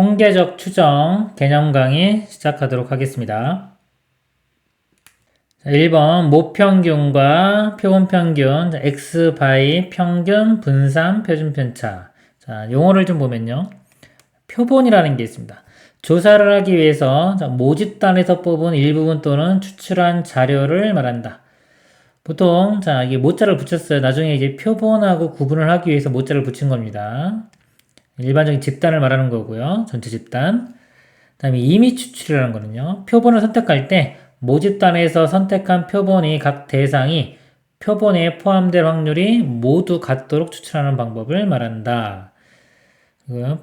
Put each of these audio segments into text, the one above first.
통계적 추정 개념 강의 시작하도록 하겠습니다. 자, 1번 모평균과 표본평균, 자, x 바이 평균, 분산, 표준편차. 자, 용어를 좀 보면요. 표본이라는 게 있습니다. 조사를 하기 위해서 자, 모집단에서 뽑은 일부분 또는 추출한 자료를 말한다. 보통 자 이게 모자를 붙였어요. 나중에 이제 표본하고 구분을 하기 위해서 모자를 붙인 겁니다. 일반적인 집단을 말하는 거고요. 전체 집단. 다음에 임의 추출이라는 거는요. 표본을 선택할 때 모집단에서 선택한 표본이 각 대상이 표본에 포함될 확률이 모두 같도록 추출하는 방법을 말한다.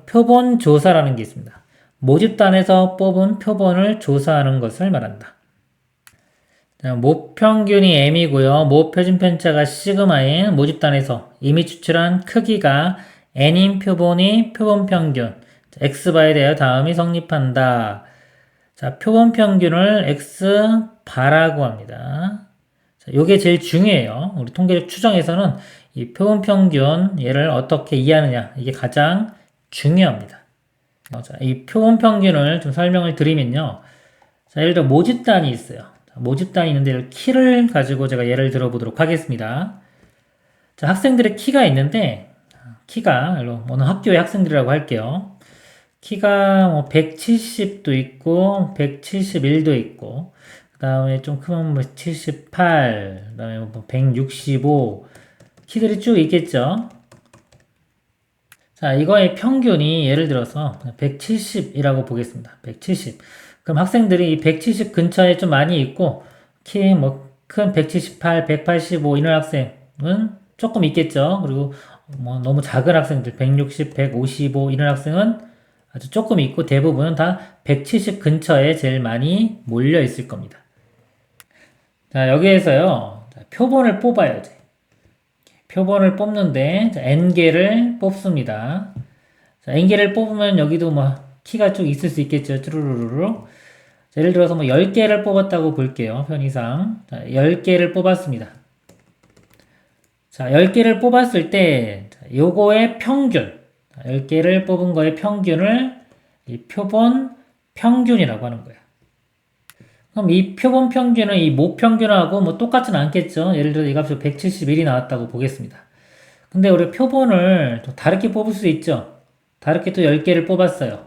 표본 조사라는 게 있습니다. 모집단에서 뽑은 표본을 조사하는 것을 말한다. 자, 모평균이 m이고요. 모표준 편차가 시그마인 모집단에서 이미 추출한 크기가 n인 표본이 표본 평균 x바에 대하여 다음이 성립한다. 자, 표본 평균을 x 바라고 합니다. 자, 요게 제일 중요해요. 우리 통계적 추정에서는 이 표본 평균 얘를 어떻게 이해하느냐 이게 가장 중요합니다. 어, 자, 이 표본 평균을 좀 설명을 드리면요. 자, 예를 들어 모집단이 있어요. 모집단이 있는데 키를 가지고 제가 예를 들어 보도록 하겠습니다. 자, 학생들의 키가 있는데 키가 어느 학교의 학생들이라고 할게요. 키가 뭐 170도 있고 171도 있고 그 다음에 좀 크면 뭐 78, 그 다음에 뭐 165 키들이 쭉 있겠죠. 자, 이거의 평균이 예를 들어서 170이라고 보겠습니다. 170. 그럼 학생들이 이 170 근처에 좀 많이 있고 키 뭐 큰 178, 185 이런 학생은 조금 있겠죠. 그리고 뭐 너무 작은 학생들 160, 155 이런 학생은 아주 조금 있고 대부분은 다 170 근처에 제일 많이 몰려 있을 겁니다. 자, 여기에서요. 자, 표본을 뽑아야 돼. 표본을 뽑는데 자, n개를 뽑습니다. 자, n개를 뽑으면 여기도 뭐 키가 쭉 있을 수 있겠죠. 쭈루루루루. 예를 들어서 뭐 10개를 뽑았다고 볼게요. 편의상. 자, 10개를 뽑았습니다. 자, 10개를 뽑았을 때, 요거의 평균. 10개를 뽑은 거의 평균을 이 표본 평균이라고 하는 거예요. 그럼 이 표본 평균은 이 모평균하고 뭐 똑같진 않겠죠. 예를 들어 이 값이 171이 나왔다고 보겠습니다. 근데 우리 표본을 또 다르게 뽑을 수 있죠. 다르게 또 10개를 뽑았어요.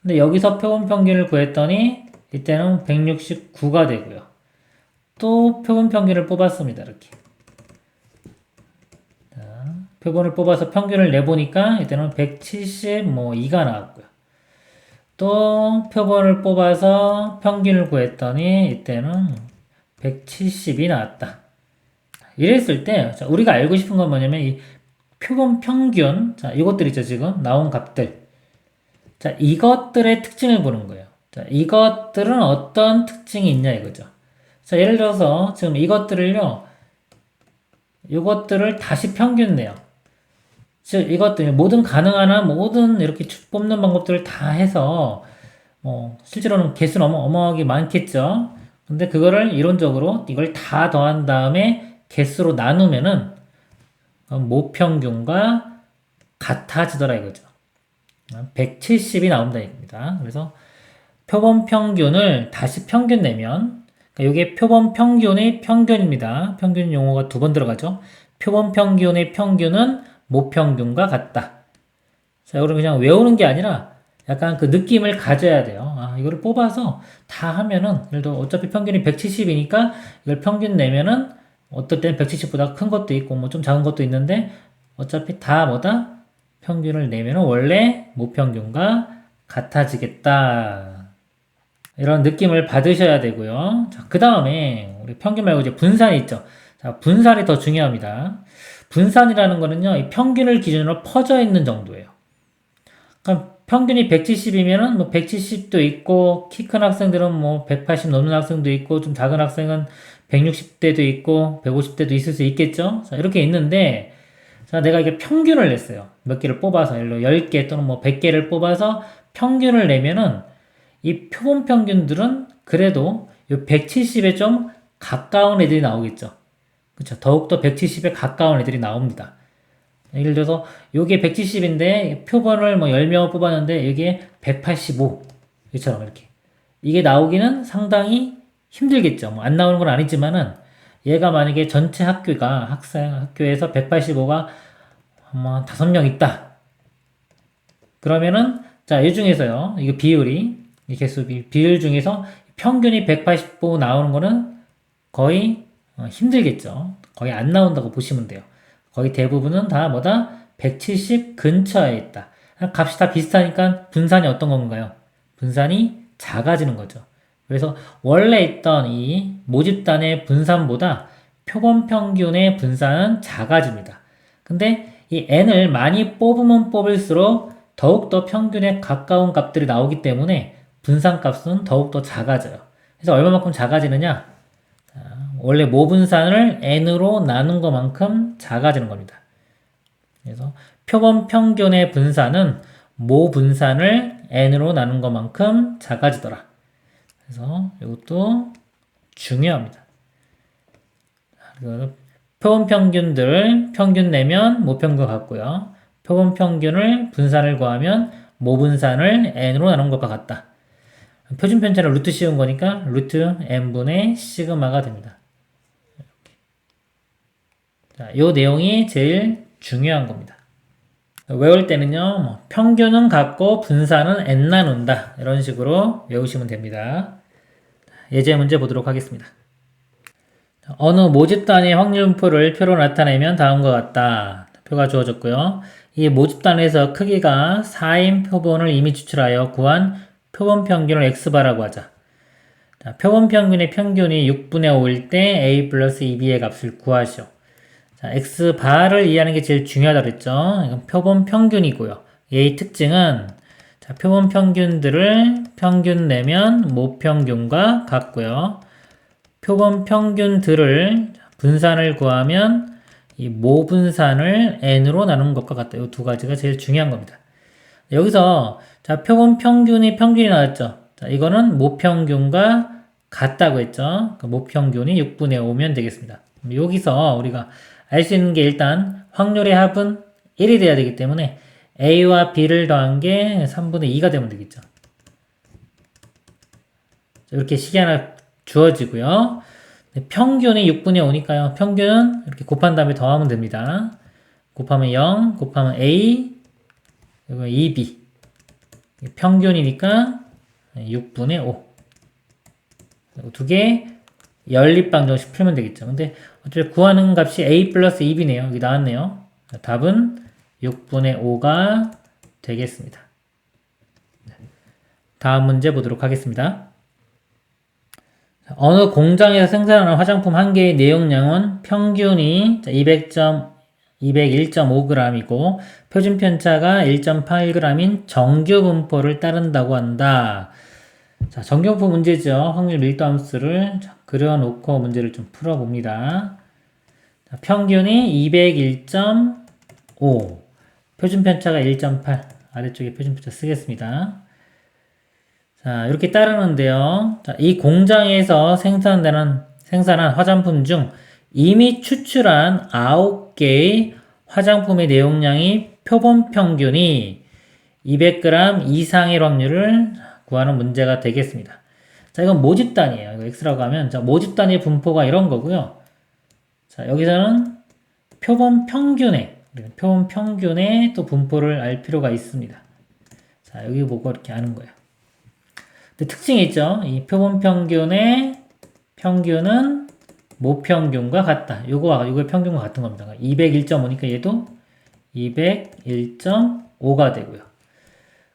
근데 여기서 표본 평균을 구했더니 이때는 169가 되고요. 또 표본 평균을 뽑았습니다. 이렇게. 자, 표본을 뽑아서 평균을 내보니까 이때는 172가 뭐 나왔고요. 또 표본을 뽑아서 평균을 구했더니 이때는 170이 나왔다. 이랬을 때 우리가 알고 싶은 건 뭐냐면 이 표본 평균 자 이것들 있죠 지금 나온 값들 자 이것들의 특징을 보는 거예요. 자, 이것들은 어떤 특징이 있냐 이거죠. 자, 예를 들어서 지금 이것들을요, 이것들을 다시 평균 내요. 즉, 이것들, 모든 가능한 한 모든 이렇게 뽑는 방법들을 다 해서, 뭐, 실제로는 개수는 어마, 어마하게 많겠죠. 근데 그거를 이론적으로 이걸 다 더한 다음에 개수로 나누면은, 모평균과 같아지더라 이거죠. 170이 나온다 이겁니다. 그래서 표본 평균을 다시 평균 내면 그러니까 이게 표본 평균의 평균입니다. 평균 용어가 두 번 들어가죠. 표본 평균의 평균은 모평균과 같다. 자, 이거를 그냥 외우는 게 아니라 약간 그 느낌을 가져야 돼요. 아, 이거를 뽑아서 다 하면은, 예를 들어 어차피 평균이 170이니까 이걸 평균 내면은 어떨 때는 170보다 큰 것도 있고 뭐 좀 작은 것도 있는데 어차피 다 뭐다? 평균을 내면은 원래 모평균과 같아지겠다. 이런 느낌을 받으셔야 되고요. 자, 그 다음에 우리 평균 말고 이제 분산이 있죠. 자, 분산이 더 중요합니다. 분산이라는 거는요, 이 평균을 기준으로 퍼져 있는 정도예요. 그럼 평균이 170이면은 뭐 170도 있고, 키 큰 학생들은 뭐 180 넘는 학생도 있고, 좀 작은 학생은 160대도 있고, 150대도 있을 수 있겠죠? 자, 이렇게 있는데, 자, 내가 이게 평균을 냈어요. 몇 개를 뽑아서, 예를 들어 10개 또는 뭐 100개를 뽑아서 평균을 내면은, 이 표본 평균들은 그래도 이 170에 좀 가까운 애들이 나오겠죠. 그렇죠. 더욱더 170에 가까운 애들이 나옵니다. 예를 들어서 요게 170인데 표본을 뭐 10명을 뽑았는데 이게 185 이처럼 이렇게 이게 나오기는 상당히 힘들겠죠. 뭐 안 나오는 건 아니지만은 얘가 만약에 전체 학교가 학생 학교에서 185가 뭐 다섯 명 있다. 그러면은 자, 이 중에서요. 이거 비율이 이 개수 비, 비율 중에서 평균이 185 나오는 거는 거의 어, 힘들겠죠. 거의 안 나온다고 보시면 돼요. 거의 대부분은 다 뭐다? 170 근처에 있다. 값이 다 비슷하니까 분산이 어떤 건가요? 분산이 작아지는 거죠. 그래서 원래 있던 이 모집단의 분산보다 표본 평균의 분산은 작아집니다. 근데 이 n을 많이 뽑으면 뽑을수록 더욱더 평균에 가까운 값들이 나오기 때문에 분산 값은 더욱더 작아져요. 그래서 얼마만큼 작아지느냐? 자, 원래 모분산을 n으로 나눈 것만큼 작아지는 겁니다. 그래서 표본 평균의 분산은 모분산을 n으로 나눈 것만큼 작아지더라. 그래서 이것도 중요합니다. 표본 평균들 평균 내면 모평균 같고요. 표본 평균을 분산을 구하면 모분산을 n으로 나눈 것과 같다. 표준 편차를 루트 씌운 거니까 루트 n분의 시그마가 됩니다. 자, 요 내용이 제일 중요한 겁니다. 외울 때는요, 뭐 평균은 같고 분산은 n 나눈다. 이런 식으로 외우시면 됩니다. 예제 문제 보도록 하겠습니다. 어느 모집단의 확률표를 표로 나타내면 다음과 같다. 표가 주어졌고요. 이 모집단에서 크기가 4인 표본을 이미 추출하여 구한 표본 평균을 x바라고 하자. 자, 표본 평균의 평균이 6분의 5일 때 a 플러스 2b의 값을 구하시오. 자, x바를 이해하는 게 제일 중요하다 그랬죠. 이건 표본 평균이고요. 얘의 특징은 자, 표본 평균들을 평균 내면 모평균과 같고요. 표본 평균들을 분산을 구하면 이 모분산을 n으로 나눈 것과 같다. 이 두 가지가 제일 중요한 겁니다. 여기서 자 표본 평균이 평균이 나왔죠. 자 이거는 모평균과 같다고 했죠. 그 모평균이 6분의 5면 되겠습니다. 여기서 우리가 알 수 있는 게 일단 확률의 합은 1이 돼야 되기 때문에 a와 b를 더한 게 3분의 2가 되면 되겠죠. 이렇게 식이 하나 주어지고요. 평균이 6분의 5니까요. 평균은 이렇게 곱한 다음에 더하면 됩니다. 곱하면 0, 곱하면 a, 그리고 2b. 평균이니까 6분의 5. 두 개 연립방 정식 풀면 되겠죠. 근데 어차피 구하는 값이 a 플러스 2b네요. 여기 나왔네요. 답은 6분의 5가 되겠습니다. 다음 문제 보도록 하겠습니다. 어느 공장에서 생산하는 화장품 한 개의 내용량은 평균이 200점, 201.5g이고 표준 편차가 1.8g인 정규 분포를 따른다고 한다. 자, 정규 분포 문제죠. 확률 밀도 함수를 그려놓고 문제를 좀 풀어봅니다. 자, 평균이 201.5, 표준 편차가 1.8. 아래쪽에 표준 편차 쓰겠습니다. 자, 이렇게 따르는데요. 자, 이 공장에서 생산되는, 생산한 화장품 중 이미 추출한 9개의 화장품의 내용량이 표본 평균이 200g 이상의 확률을 구하는 문제가 되겠습니다. 자, 이건 모집단이에요. 이거 X라고 하면, 자, 모집단의 분포가 이런 거고요. 자, 여기서는 표본 평균의, 표본 평균의 또 분포를 알 필요가 있습니다. 자, 여기 보고 이렇게 하는 거예요. 특징이 있죠. 이 표본 평균의 평균은 모평균과 같다. 요거와 요거의 평균과 같은 겁니다. 201.5니까 얘도 201.5가 되고요.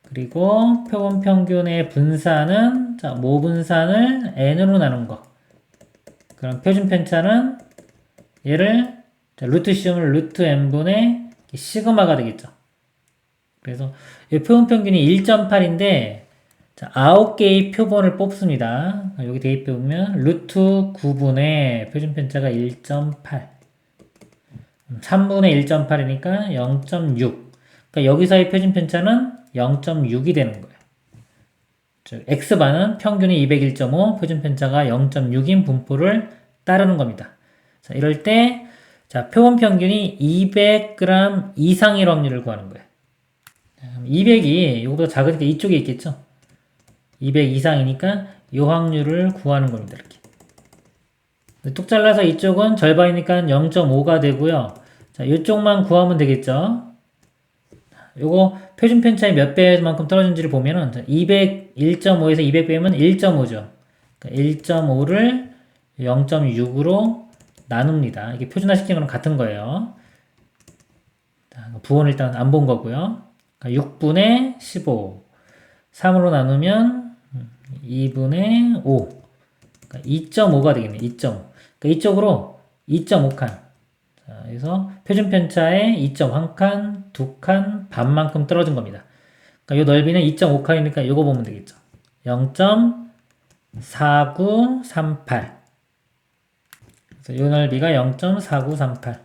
그리고 표본 평균의 분산은 자, 모분산을 n으로 나눈 거. 그럼 표준 편차는 얘를 자, 루트 씌우면 루트 n분의 시그마가 되겠죠. 그래서 표본 평균이 1.8인데 자, 9개의 표본을 뽑습니다. 여기 대입해 보면 루트 9분의 표준 편차가 1.8 3분의 1.8이니까 0.6 그러니까 여기서의 표준 편차는 0.6이 되는 거예요. 즉 X반은 평균이 201.5 표준 편차가 0.6인 분포를 따르는 겁니다. 자, 이럴 때 자, 표본 평균이 200g 이상일 확률을 구하는 거예요. 200이 이거보다 작으니까 이쪽에 있겠죠? 200 이상이니까 이 확률을 구하는 겁니다. 이렇게. 뚝 잘라서 이쪽은 절반이니까 0.5가 되고요. 자, 이쪽만 구하면 되겠죠? 요거 표준 편차이 몇 배만큼 떨어진지를 보면은 200, 1.5에서 200 빼면 1.5죠. 그러니까 1.5를 0.6으로 나눕니다. 이게 표준화 시킨 거는 같은 거예요. 자, 부호는 일단 안 본 거고요. 그러니까 6분의 15. 3으로 나누면 2분의 5. 그러니까 2.5가 되겠네. 2.5. 그러니까 이쪽으로 2.5칸. 자, 그래서 표준 편차에 2.1칸, 2칸 반만큼 떨어진 겁니다. 그러니까 이 넓이는 2.5칸이니까 이거 보면 되겠죠. 0.4938. 그래서 이 넓이가 0.4938.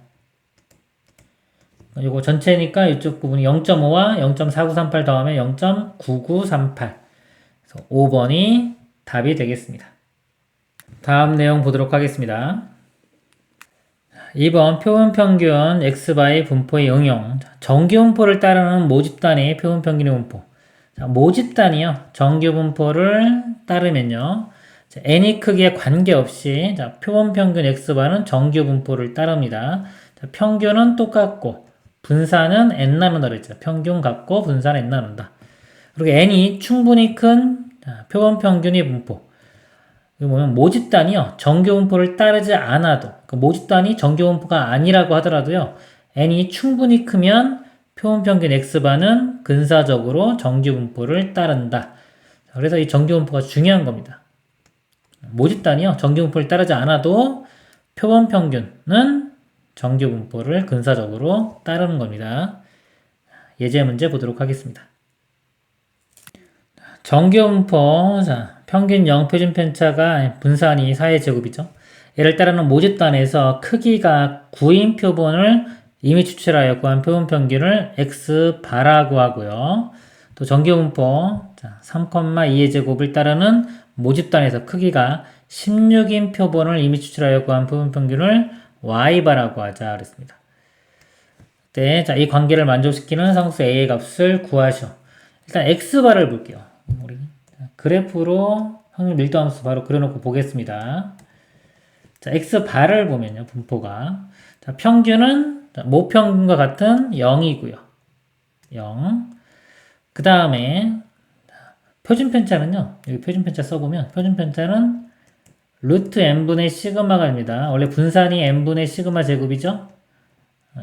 요거 전체니까 이쪽 부분이 0.5와 0.4938 더하면 0.9938. 그래서 5번이 답이 되겠습니다. 다음 내용 보도록 하겠습니다. 2번 표본 평균 x바이 분포의 응용. 정규 분포를 따르는 모집단의 표본 평균의 분포. 자, 모집단이요. 정규 분포를 따르면요. 자, n이 크기에 관계없이 자, 표본 평균 x바는 정규 분포를 따릅니다. 자, 평균은 똑같고 분산은 n 나눈다 그랬죠. 평균 같고 분산은 n 나눈다. 그리고 n이 충분히 큰 자, 표본 평균의 분포. 여기 보면 모집단이요. 정규분포를 따르지 않아도 그 모집단이 정규분포가 아니라고 하더라도요. n이 충분히 크면 표본평균 x반은 근사적으로 정규분포를 따른다. 그래서 이 정규분포가 중요한 겁니다. 모집단이요. 정규분포를 따르지 않아도 표본평균은 정규분포를 근사적으로 따르는 겁니다. 예제 문제 보도록 하겠습니다. 정규분포, 자, 평균 0 표준 편차가 분산이 4의 제곱이죠. 예를 따르는 모집단에서 크기가 9인 표본을 이미 추출하여 구한 표본 평균을 x바라고 하고요. 또 정규분포 3,2의 제곱을 따르는 모집단에서 크기가 16인 표본을 이미 추출하여 구한 표본 평균을 y바라고 하자 그랬습니다. 네, 자, 이 관계를 만족시키는 상수 a의 값을 구하셔. 일단 x바를 볼게요. 우리 그래프로 확률 밀도 함수 바로 그려놓고 보겠습니다. 자, x바를 보면요, 분포가. 자, 평균은 모평균과 같은 0이고요. 0. 그 다음에 표준 편차는요. 여기 표준 편차 써보면 표준 편차는 루트 n분의 시그마가 됩니다. 원래 분산이 n분의 시그마 제곱이죠.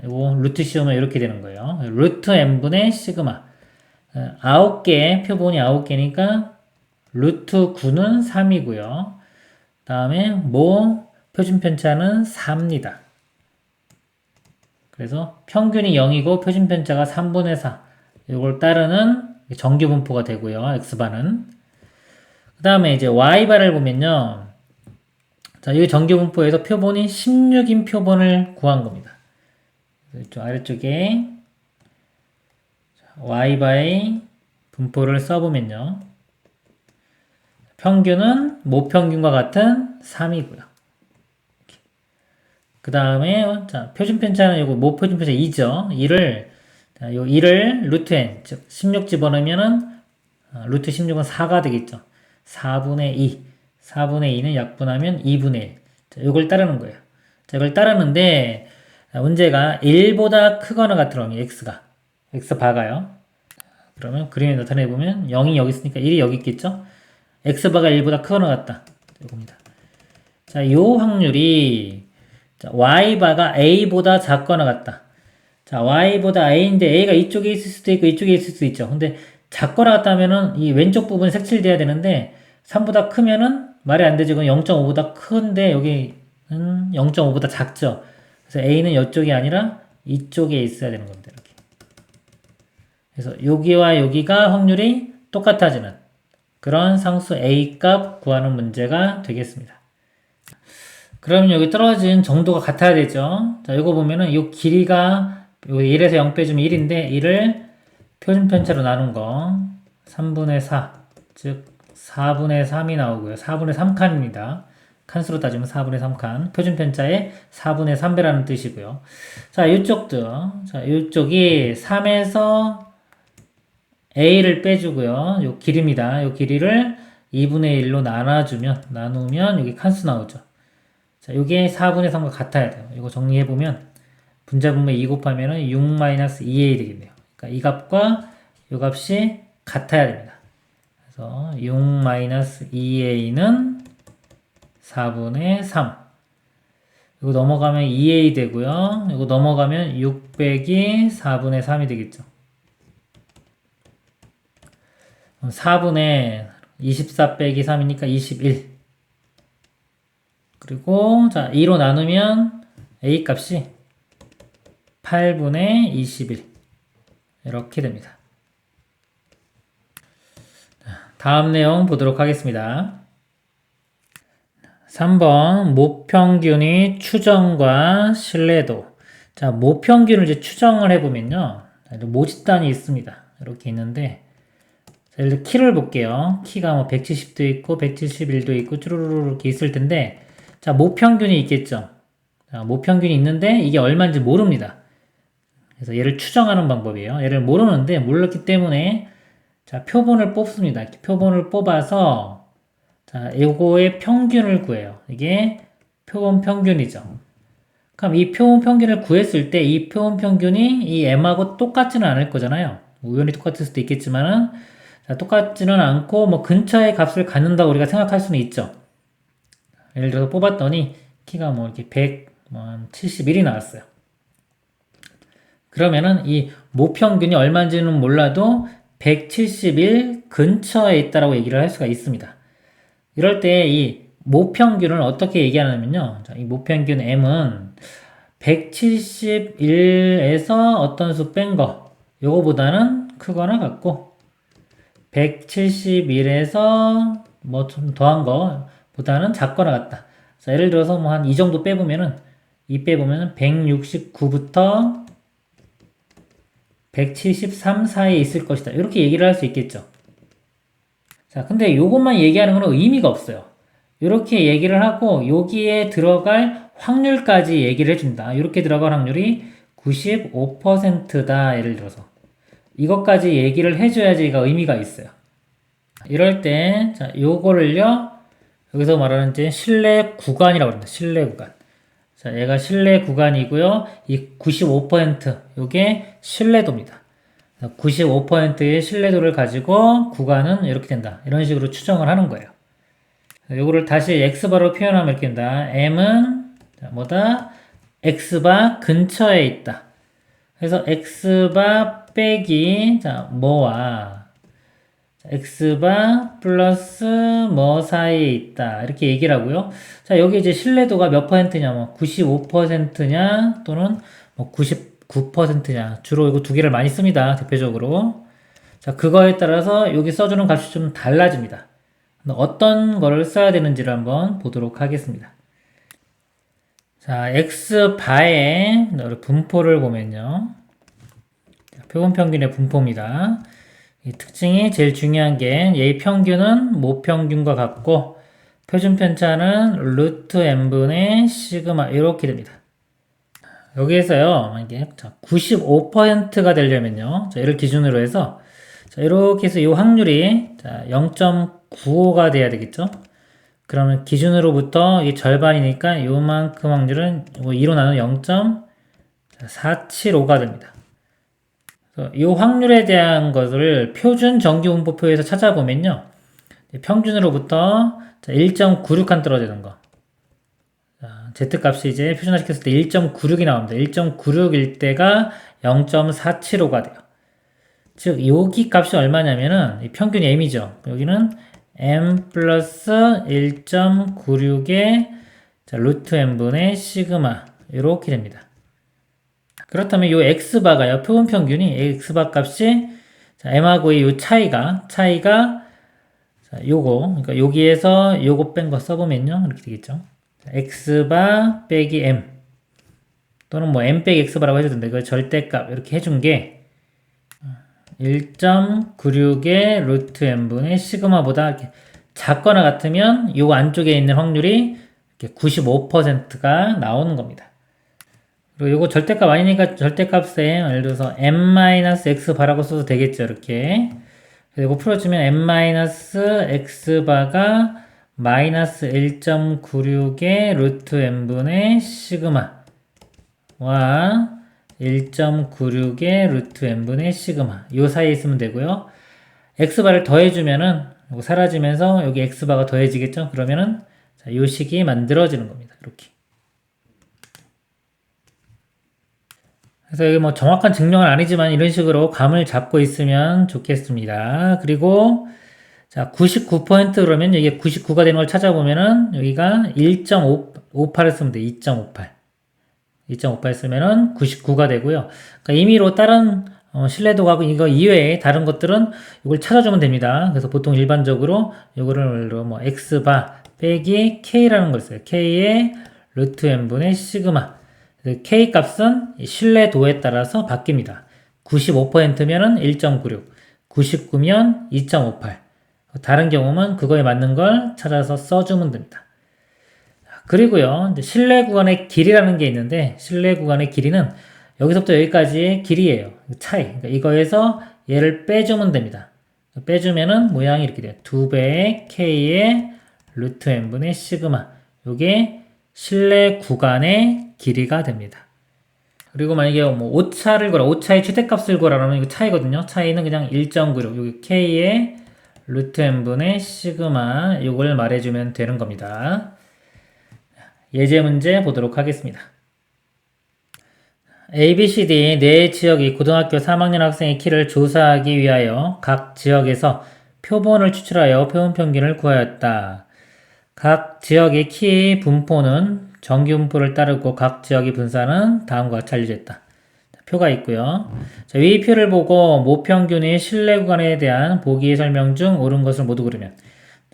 이거 루트 씌우면 이렇게 되는 거예요. 루트 n분의 시그마. 9개, 표본이 9개니까 루트 9는 3이고요. 다음에 모 표준 편차는 4입니다. 그래서 평균이 0이고 표준 편차가 3분의 4. 이걸 따르는 정규 분포가 되고요. x바는. 그 다음에 이제 y바를 보면요. 자, 이 정규 분포에서 표본이 16인 표본을 구한 겁니다. 이쪽 아래쪽에 y바의 분포를 써보면요. 평균은 모평균과 같은 3이고요. 그 다음에 자 표준 편차는 이거 모표준 편차 2죠. 2를 자, 요 2를 루트 n 즉 16 집어넣으면은 어, 루트 16은 4가 되겠죠. 4분의 2 4분의 2는 약분하면 2분의 1 자, 이걸 따르는 거예요. 자, 이걸 따르는데 문제가 1보다 크거나 같으면 x가 x 바가요. 그러면 그림에 나타내 보면 0이 여기 있으니까 1이 여기 있겠죠? X바가 1보다 크거나 같다. 이겁니다. 자, 요 확률이 자, y바가 a보다 작거나 같다. 자, y보다 a인데 a가 이쪽에 있을 수도 있고 이쪽에 있을 수도 있죠. 근데 작거나 같다면은 이 왼쪽 부분이 색칠돼야 되는데 3보다 크면은 말이 안 되죠. 0.5보다 큰데 여기는 0.5보다 작죠. 그래서 a는 이쪽이 아니라 이쪽에 있어야 되는 겁니다. 이렇게. 그래서 여기와 여기가 확률이 똑같아지는 그런 상수 a 값 구하는 문제가 되겠습니다. 그럼 여기 떨어진 정도가 같아야 되죠. 자, 이거 보면은 이 길이가 요 1에서 0 빼주면 1인데 1을 표준 편차로 나눈 거 3분의 4, 즉 4분의 3이 나오고요. 4분의 3칸입니다. 칸수로 따지면 4분의 3칸. 표준 편차의 4분의 3배라는 뜻이고요. 자, 이쪽도. 자, 이쪽이 3에서 a를 빼주고요. 요 길이입니다. 요 길이를 2분의 1로 나눠주면, 나누면 여기 칸수 나오죠. 자, 요게 4분의 3과 같아야 돼요. 이거 정리해보면 분자분모 2 곱하면은 6-2a 되겠네요. 그러니까 이 값과 이 값이 같아야 됩니다. 그래서 6-2a는 4분의 3. 이거 넘어가면 2a 되고요. 이거 넘어가면 600이 4분의 3이 되겠죠. 4분의 24 빼기 3이니까 21. 그리고 자 2로 나누면 a 값이 8분의 21 이렇게 됩니다. 다음 내용 보도록 하겠습니다. 3번 모평균이 추정과 신뢰도 자 모평균을 이제 추정을 해보면요 모집단이 있습니다 이렇게 있는데 자, 들어 키를 볼게요 키가 뭐 170도 있고 171도 있고 쭈루루루 이렇게 있을 텐데 자 모평균이 있겠죠 자, 모평균이 있는데 이게 얼마인지 모릅니다 그래서 얘를 추정하는 방법이에요 얘를 모르는데 몰랐기 때문에 자 표본을 뽑습니다 표본을 뽑아서 자, 요거의 평균을 구해요. 이게 표본 평균이죠. 그럼 이 표본 평균을 구했을 때 이 표본 평균이 이 m하고 똑같지는 않을 거잖아요. 우연히 똑같을 수도 있겠지만은 자, 똑같지는 않고 뭐 근처의 값을 갖는다고 우리가 생각할 수는 있죠. 예를 들어서 뽑았더니 키가 뭐 이렇게 171이 뭐 나왔어요. 그러면은 이 모평균이 얼마인지는 몰라도 171 근처에 있다라고 얘기를 할 수가 있습니다. 이럴 때 이 모평균을 어떻게 얘기하냐면요. 자, 이 모평균 m은 171에서 어떤 수 뺀 거, 요거보다는 크거나 같고, 171에서 뭐 좀 더한 거 보다는 작거나 같다. 자, 예를 들어서 뭐 한 이 정도 빼보면은, 이 빼보면은 169부터 173 사이에 있을 것이다. 이렇게 얘기를 할 수 있겠죠. 자, 근데 요것만 얘기하는 건 의미가 없어요. 이렇게 얘기를 하고 여기에 들어갈 확률까지 얘기를 해준다. 이렇게 들어갈 확률이 95%다. 예를 들어서. 이것까지 얘기를 해줘야지가 의미가 있어요. 이럴 때, 자, 요거를요, 여기서 말하는 이제 신뢰 구간이라고 합니다. 신뢰 구간. 자, 얘가 신뢰 구간이고요. 이 95%, 요게 신뢰도입니다. 95%의 신뢰도를 가지고 구간은 이렇게 된다. 이런 식으로 추정을 하는 거예요. 요거를 다시 x바로 표현하면 이렇게 된다. m은 뭐다? x바 근처에 있다. 그래서 x바 빼기 자 뭐와 x바 플러스 뭐 사이에 있다. 이렇게 얘기를 하고요. 자 여기 이제 신뢰도가 몇 퍼센트냐 뭐 95%냐 또는 뭐90 9%냐. 주로 이거 두 개를 많이 씁니다. 대표적으로. 자, 그거에 따라서 여기 써주는 값이 좀 달라집니다. 어떤 거를 써야 되는지를 한번 보도록 하겠습니다. 자, x바의 분포를 보면요. 표본 평균의 분포입니다. 이 특징이 제일 중요한 게 얘의 평균은 모평균과 같고 표준 편차는 루트 n분의 시그마 이렇게 됩니다. 여기에서요, 이게 95%가 되려면요, 자, 얘를 기준으로 해서, 자, 이렇게 해서 이 확률이 0.95가 돼야 되겠죠? 그러면 기준으로부터 이 절반이니까 요만큼 확률은 2로 나누면 0.475가 됩니다. 이 확률에 대한 것을 표준 정규분포표에서 찾아보면요. 평균으로부터 1.96한 떨어지는 거. Z값이 이제 표준화시켰을 때 1.96이 나옵니다. 1.96일 때가 0.475가 돼요. 즉, 여기 값이 얼마냐면은, 평균이 m이죠. 여기는 m 플러스 1.96의 루트 m분의 시그마. 이렇게 됩니다. 그렇다면 이 x바가요, 표본 평균이 x바 값이 m하고의 이 차이가, 차이가 자, 요거, 그러니까 여기에서 요거 뺀 거 써보면요. 이렇게 되겠죠. x바 빼기 m 또는 뭐 m 빼기 x바라고 해도 된다. 이거 절대값 이렇게 해준 게 1.96의 루트 m분의 시그마보다 이렇게 작거나 같으면 요 안쪽에 있는 확률이 이렇게 95%가 나오는 겁니다. 그리고 이거 절대값 아니니까 절대값에 예를 들어서 n-x 바라고 써도 되겠죠. 이렇게. 그리고 풀어주면 n-x 바가 마이너스 1.96의 루트 n분의 시그마 와 1.96의 루트 n분의 시그마 요 사이에 있으면 되고요. x바를 더해주면은 사라지면서 여기 x바가 더해지겠죠? 그러면은 자, 요 식이 만들어지는 겁니다. 이렇게. 그래서 여기 뭐 정확한 증명은 아니지만 이런 식으로 감을 잡고 있으면 좋겠습니다. 그리고 자, 99% 그러면 여기 99가 되는 걸 찾아보면은 여기가 1.58을 쓰면 돼. 2.58. 2.58 쓰면은 99가 되고요. 그러니까 임의로 다른 어, 신뢰도하고 이거 이외에 다른 것들은 이걸 찾아주면 됩니다. 그래서 보통 일반적으로 이거를 뭐 x바 빼기 k라는 걸 써요. k의 루트 n분의 시그마. K 값은 신뢰도에 따라서 바뀝니다. 95%면은 1.96, 99면 2.58. 다른 경우는 그거에 맞는 걸 찾아서 써주면 됩니다. 그리고요, 실내 구간의 길이라는 게 있는데, 실내 구간의 길이는 여기서부터 여기까지의 길이에요. 차이. 그러니까 이거에서 얘를 빼주면 됩니다. 빼주면은 모양이 이렇게 돼요. 2배의 k의 루트 n분의 시그마. 요게 실내 구간의 길이가 됩니다. 그리고 만약에 뭐 오차를 걸어, 오차의 최대값을 걸어라면 이거 차이거든요. 차이는 그냥 1.96. 여기 k의 루트 n분의 시그마 이걸 말해주면 되는 겁니다. 예제 문제 보도록 하겠습니다. A, B, C, D 네 지역이 고등학교 3학년 학생의 키를 조사하기 위하여 각 지역에서 표본을 추출하여 표본 평균을 구하였다. 각 지역의 키 분포는 정규 분포를 따르고 각 지역의 분산은 다음과 같이 알려졌다. 표가 있고요. 자, 위 표를 보고 모평균의 실내 구간에 대한 보기 설명 중 옳은 것을 모두 고르면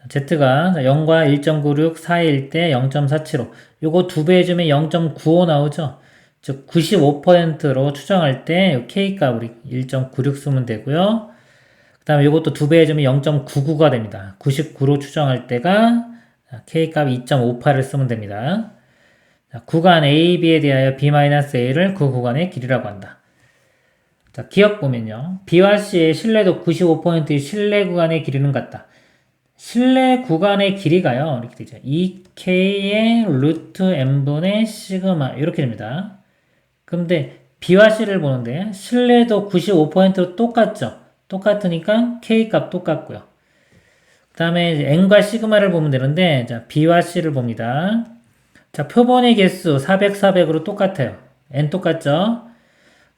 Z가 0과 1.96 사이일 때 0.475 요거 두 배 해주면 0.95 나오죠. 즉 95%로 추정할 때 K값 우리 1.96 쓰면 되고요. 그 다음에 요것도 두 배 해주면 0.99가 됩니다. 99로 추정할 때가 K값 2.58을 쓰면 됩니다. 자, 구간 A, B에 대하여 B-A를 그 구간의 길이라고 한다. 자, 기억 보면요. B와 C의 신뢰도 95%의 신뢰 구간의 길이는 같다. 신뢰 구간의 길이가요. 이렇게 되죠. 2K의 루트 N분의 시그마 이렇게 됩니다. 그런데 B와 C를 보는데 신뢰도 95%로 똑같죠. 똑같으니까 K값 똑같고요. 그 다음에 N과 시그마를 보면 되는데 자, B와 C를 봅니다. 자, 표본의 개수 400, 400으로 똑같아요. n 똑같죠?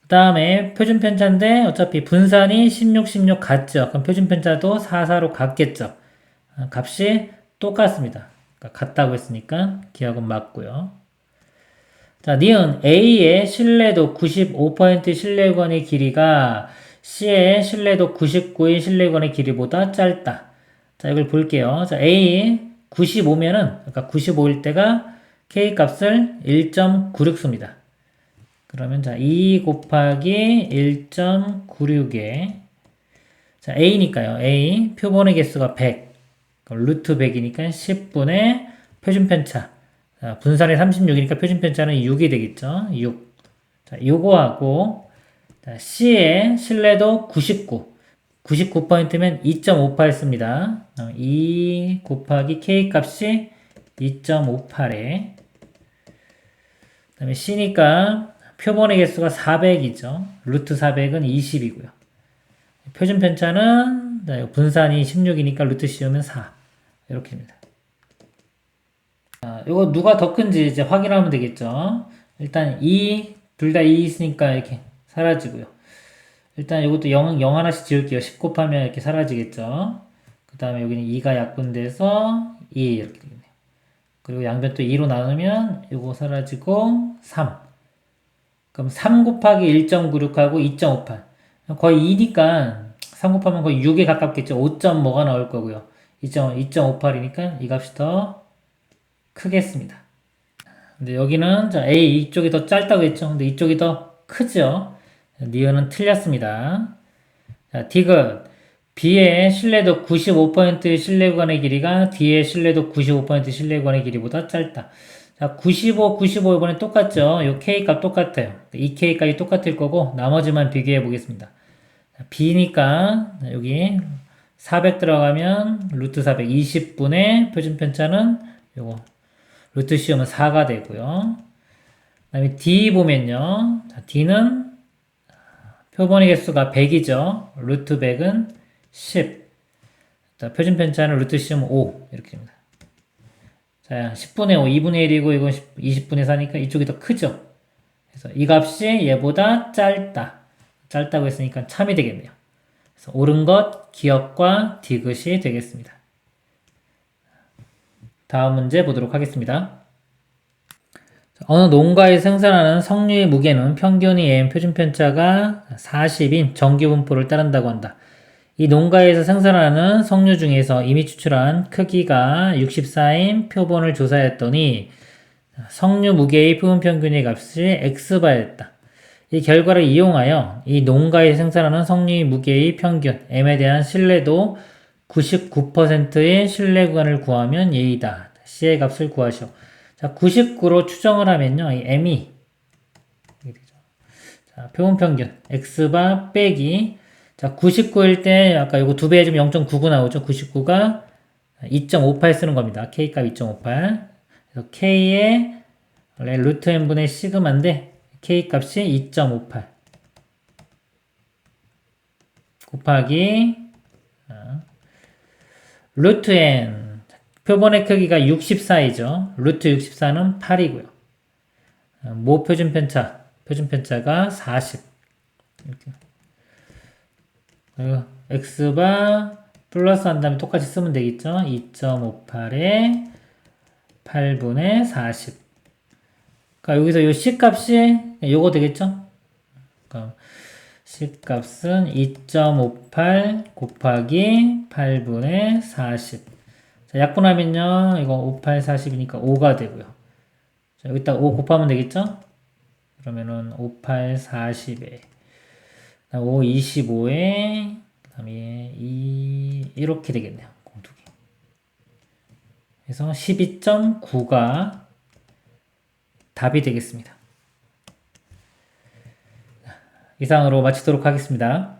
그 다음에 표준 편차인데 어차피 분산이 16, 16 같죠? 그럼 표준 편차도 4, 4로 같겠죠? 아, 값이 똑같습니다. 그러니까 같다고 했으니까 기억은 맞고요. 자, 니은 A의 신뢰도 95% 신뢰권의 길이가 C의 신뢰도 99의 신뢰권의 길이보다 짧다. 자, 이걸 볼게요. 자, A 95면은, 그러니까 95일 때가 k 값을 1.96 씁니다. 그러면 자, 2 곱하기 1.96에 자, a니까요. a 표본의 개수가 100. 루트 100이니까 10분의 표준 편차. 자, 분산이 36이니까 표준 편차는 6이 되겠죠. 6. 자, 요거하고 자, C의 신뢰도 99. 99%면 2.58 씁니다. 2 곱하기 K 값이 2.58에 다음에 C니까 표본의 개수가 400이죠. 루트 400은 20이고요. 표준 편차는 분산이 16이니까 루트 씌우면 4. 이렇게입니다. 자, 이거 누가 더 큰지 이제 확인하면 되겠죠. 일단 2, 둘 다 2 있으니까 이렇게 사라지고요. 일단 이것도 0, 0 하나씩 지울게요. 10 곱하면 이렇게 사라지겠죠. 그 다음에 여기는 2가 약분돼서 2 이렇게 되겠네요. 그리고 양변 또 2로 나누면 이거 사라지고 3. 그럼 3 곱하기 1.96하고 2.58. 거의 2니까 3 곱하면 거의 6에 가깝겠죠. 5. 뭐가 나올 거고요. 2.58이니까 이 값이 더 크겠습니다. 근데 여기는 자, A 이쪽이 더 짧다고 했죠. 근데 이쪽이 더 크죠. 니은은 틀렸습니다. 자, 디귿 B의 신뢰도 95% 신뢰 구간의 길이가 D의 신뢰도 95% 신뢰 구간의 길이보다 짧다. 자, 95, 95 이번에 똑같죠? 요 K 값 똑같아요. 이 K 값이 똑같을 거고, 나머지만 비교해 보겠습니다. 자, B니까, 여기 400 들어가면 루트 400, 20분의 표준 편차는 요거, 루트 씌우면 4가 되고요. 그 다음에 D 보면요. 자, D는 표본의 개수가 100이죠. 루트 100은 10. 자, 표준 편차는 루트 씌우면 5. 이렇게 됩니다. 자, 10분의 5, 2분의 1이고 이건 10, 20분의 4니까 이쪽이 더 크죠. 그래서 이 값이 얘보다 짧다. 짧다고 했으니까 참이 되겠네요. 그래서 옳은 것 기억과 디귿이 되겠습니다. 다음 문제 보도록 하겠습니다. 어느 농가에 생산하는 석류의 무게는 평균이 m 표준 편차가 40인 정규 분포를 따른다고 한다. 이 농가에서 생산하는 석류 중에서 이미 추출한 크기가 64인 표본을 조사했더니 석류 무게의 표본 평균의 값이 x바였다. 이 결과를 이용하여 이 농가에 생산하는 석류 무게의 평균 m에 대한 신뢰도 99%의 신뢰 구간을 구하면 예이다. c의 값을 구하시오. 자, 99로 추정을 하면요. 이 m이 자, 표본 평균 x바 빼기 자, 99일 때 아까 이거 두배 해주면 0.99 나오죠. 99가 2.58 쓰는 겁니다. k 값 2.58. 그래서 k의 원래 루트 n분의 시그마인데 k 값이 2.58 곱하기 어, 루트 n 표본의 크기가 64이죠. 루트 64는 8이고요. 모 표준 편차 표준 편차가 40 이렇게. 그리고 x바 플러스 한 다음에 똑같이 쓰면 되겠죠. 2.58에 8분의 40. 그러니까 여기서 요 c 값이 요거 되겠죠. 그러니까 c 값은 2.58 곱하기 8분의 40. 자, 약분하면요. 이거 58, 40이니까 5가 되고요. 자, 여기다 5 곱하면 되겠죠? 그러면은 58, 40에 5, 25에 그 다음에 2 이렇게 되겠네요. 공두 개. 그래서 12.9가 답이 되겠습니다. 이상으로 마치도록 하겠습니다.